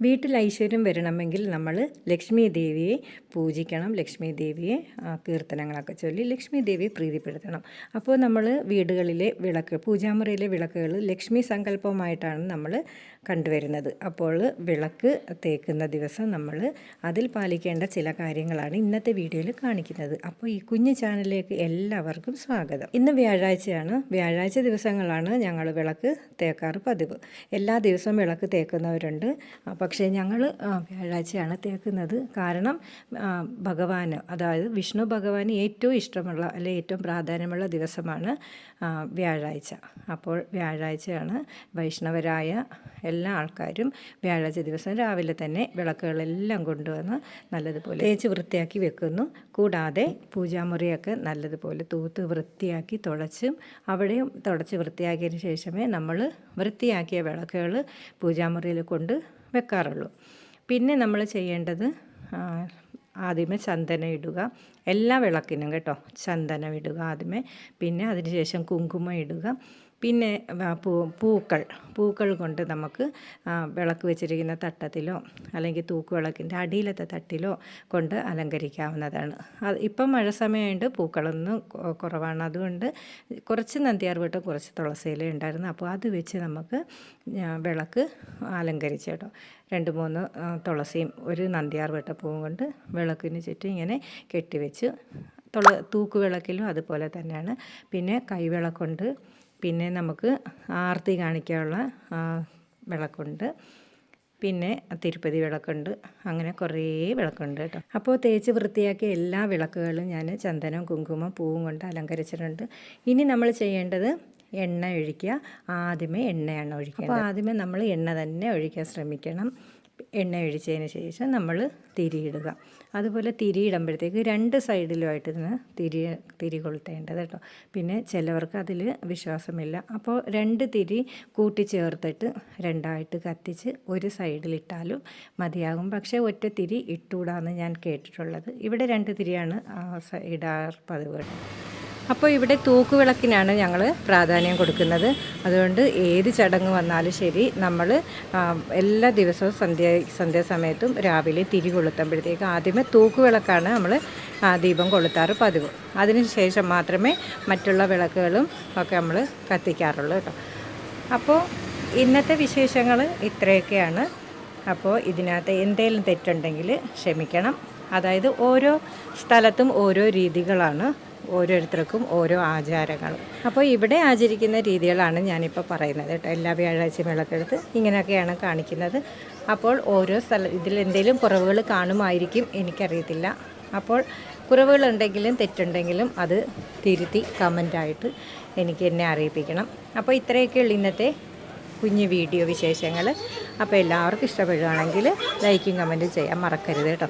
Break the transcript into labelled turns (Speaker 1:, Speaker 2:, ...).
Speaker 1: വീട്ടിൽ ഐശ്വര്യം വരണമെങ്കിൽ നമ്മൾ ലക്ഷ്മി ദേവിയെ പൂജിക്കണം ലക്ഷ്മി ദേവിയെ കീർത്തനങ്ങളൊക്കെ ചൊല്ലി ലക്ഷ്മി ദേവിയെ പ്രീതിപ്പെടുത്തണം. അപ്പോൾ നമ്മൾ വീടുകളിലെ വിളക്ക് പൂജാമുറിയിലെ വിളക്കുകൾ ലക്ഷ്മി സങ്കല്പമായിട്ടാണ് നമ്മൾ കണ്ടുവരുന്നത്. അപ്പോൾ വിളക്ക് തേക്കുന്ന ദിവസം നമ്മൾ അതിൽ പാലിക്കേണ്ട ചില കാര്യങ്ങളാണ് ഇന്നത്തെ വീഡിയോയിൽ കാണിക്കുന്നത്. അപ്പോൾ ഈ കുഞ്ഞു ചാനലിലേക്ക് എല്ലാവർക്കും സ്വാഗതം. ഇന്ന് വ്യാഴാഴ്ചയാണ്. വ്യാഴാഴ്ച ദിവസങ്ങളാണ് ഞങ്ങൾ വിളക്ക് തേക്കാറ് പതിവ്. എല്ലാ ദിവസവും വിളക്ക് തേക്കുന്നവരുണ്ട്. ആ, പക്ഷേ ഞങ്ങൾ വ്യാഴാഴ്ചയാണ് തേക്കുന്നത്. കാരണം ഭഗവാന് അതായത് വിഷ്ണു ഭഗവാന് ഏറ്റവും ഇഷ്ടമുള്ള അല്ലെ ഏറ്റവും പ്രാധാന്യമുള്ള ദിവസമാണ് വ്യാഴാഴ്ച. അപ്പോൾ വ്യാഴാഴ്ചയാണ് വൈഷ്ണവരായ എല്ലാ ആൾക്കാരും വ്യാഴാഴ്ച ദിവസം രാവിലെ തന്നെ വിളക്കുകളെല്ലാം കൊണ്ടുവന്ന് നല്ലതുപോലെ തേച്ച് വൃത്തിയാക്കി വെക്കുന്നു. കൂടാതെ പൂജാമുറിയൊക്കെ നല്ലതുപോലെ തൂത്ത് വൃത്തിയാക്കി തുടച്ചും അവിടെയും തുടച്ച് വൃത്തിയാക്കിയതിന് ശേഷമേ നമ്മൾ വൃത്തിയാക്കിയ വിളക്കുകൾ പൂജാമുറിയിൽ കൊണ്ട് വെക്കാറുള്ളൂ. പിന്നെ നമ്മൾ ചെയ്യേണ്ടത് ആദ്യമേ ചന്ദനം ഇടുക. എല്ലാ വിളക്കിനും കേട്ടോ ചന്ദനം ഇടുക ആദ്യമേ. പിന്നെ അതിനുശേഷം കുങ്കുമം ഇടുക. പിന്നെ പൂ പൂക്കൾ പൂക്കൾ കൊണ്ട് നമുക്ക് വിളക്ക് വെച്ചിരിക്കുന്ന തട്ടത്തിലോ അല്ലെങ്കിൽ തൂക്കുവിളക്കിന്റെ അടിയിലത്തെ തട്ടിലോ കൊണ്ട് അലങ്കരിക്കാവുന്നതാണ്. അത് ഇപ്പം മഴ സമയമായിട്ട് പൂക്കളൊന്നും കുറവാണ്. അതുകൊണ്ട് കുറച്ച് നന്ദിയാർ വീട്ടും കുറച്ച് തുളസിയില ഉണ്ടായിരുന്നു. അപ്പോൾ അത് വെച്ച് നമുക്ക് വിളക്ക് അലങ്കരിച്ചു കേട്ടോ. രണ്ട് മൂന്ന് തുളസിയും ഒരു നന്ദിയാർ പൂവും കൊണ്ട് വിളക്കിന് ചുറ്റും ഇങ്ങനെ കെട്ടിവെച്ച് തുള തൂക്കുവിളക്കിലും അതുപോലെ തന്നെയാണ്. പിന്നെ കൈവിളക്കുണ്ട് പിന്നെ നമുക്ക് ആർത്തി കാണിക്കാനുള്ള വിളക്കുണ്ട്. പിന്നെ തിരുപ്പതി വിളക്കുണ്ട്. അങ്ങനെ കുറേ വിളക്കുണ്ട് കേട്ടോ. അപ്പോൾ തേച്ച് വൃത്തിയാക്കിയ എല്ലാ വിളക്കുകളും ഞാൻ ചന്ദനം കുങ്കുമം പൂവും കൊണ്ട് അലങ്കരിച്ചിട്ടുണ്ട്. ഇനി നമ്മൾ ചെയ്യേണ്ടത് എണ്ണ ഒഴിക്കുക. ആദ്യമേ എണ്ണയാണ് ഒഴിക്കുക അപ്പോൾ ആദ്യമേ നമ്മൾ എണ്ണ തന്നെ ഒഴിക്കാൻ ശ്രമിക്കണം. എണ്ണ ഒഴിച്ചതിന് ശേഷം നമ്മൾ തിരിയിടുക അതുപോലെ തിരിയിടുമ്പോഴത്തേക്ക് രണ്ട് സൈഡിലുമായിട്ട് ഇതിന് തിരി തിരി കൊളുത്തേണ്ടത് കേട്ടോ. പിന്നെ ചിലവർക്ക് അതിൽ വിശ്വാസമില്ല. അപ്പോൾ രണ്ട് തിരി കൂട്ടിച്ചേർത്തിട്ട് രണ്ടായിട്ട് കത്തിച്ച് ഒരു സൈഡിലിട്ടാലും മതിയാകും. പക്ഷേ ഒറ്റ തിരി ഇട്ടുകൂടാന്ന് ഞാൻ കേട്ടിട്ടുള്ളത്. ഇവിടെ രണ്ട് തിരിയാണ് ഇടാർ പതിവ് അപ്പോൾ ഇവിടെ തൂക്കുവിളക്കിനാണ് ഞങ്ങൾ പ്രാധാന്യം കൊടുക്കുന്നത്. അതുകൊണ്ട് ഏത് ചടങ്ങ് വന്നാലും ശരി നമ്മൾ എല്ലാ ദിവസവും സന്ധ്യ സന്ധ്യാസമയത്തും രാവിലെ തിരി കൊളുത്തുമ്പോഴത്തേക്ക് ആദ്യമേ തൂക്കുവിളക്കാണ് നമ്മൾ ദീപം കൊളുത്താറ് പതിവ്. അതിനുശേഷം മാത്രമേ മറ്റുള്ള വിളക്കുകളും ഒക്കെ നമ്മൾ കത്തിക്കാറുള്ളൂ കേട്ടോ. അപ്പോൾ ഇന്നത്തെ വിശേഷങ്ങൾ ഇത്രയൊക്കെയാണ്. അപ്പോൾ ഇതിനകത്ത് എന്തെങ്കിലും തെറ്റുണ്ടെങ്കിൽ ക്ഷമിക്കണം. അതായത് ഓരോ സ്ഥലത്തും ഓരോ രീതികളാണ് ഓരോരുത്തർക്കും ഓരോ ആചാരങ്ങളും. അപ്പോൾ ഇവിടെ ആചരിക്കുന്ന രീതികളാണ് ഞാനിപ്പോൾ പറയുന്നത് കേട്ടോ. എല്ലാ വ്യാഴാഴ്ച വിളക്കെടുത്ത് ഇങ്ങനെയൊക്കെയാണ് കാണിക്കുന്നത്. അപ്പോൾ ഓരോ സ്ഥല ഇതിൽ എന്തെങ്കിലും കുറവുകൾ കാണുമായിരിക്കും എനിക്കറിയത്തില്ല. അപ്പോൾ കുറവുകളുണ്ടെങ്കിലും തെറ്റുണ്ടെങ്കിലും അത് തിരുത്തി കമന്റായിട്ട് എനിക്ക് എന്നെ അറിയിപ്പിക്കണം. അപ്പോൾ ഇത്രയൊക്കെയുള്ള ഇന്നത്തെ കുഞ്ഞു വീഡിയോ വിശേഷങ്ങൾ. അപ്പോൾ എല്ലാവർക്കും ഇഷ്ടപ്പെടുകയാണെങ്കിൽ ലൈക്കും കമന്റും ചെയ്യാൻ മറക്കരുത് കേട്ടോ.